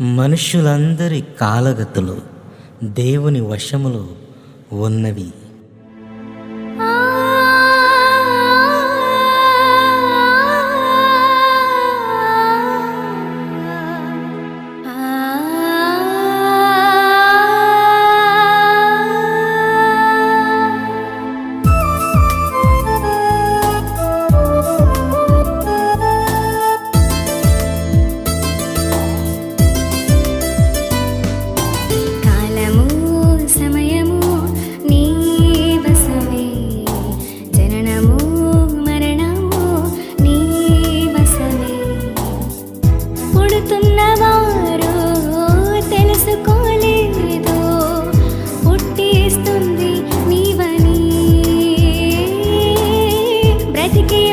మనుషులందరి కాలగతులు దేవుని వశములో ఉన్నవి. ఉన్నవా తెలుసుకోలేదు. నీవని. బ్రతికి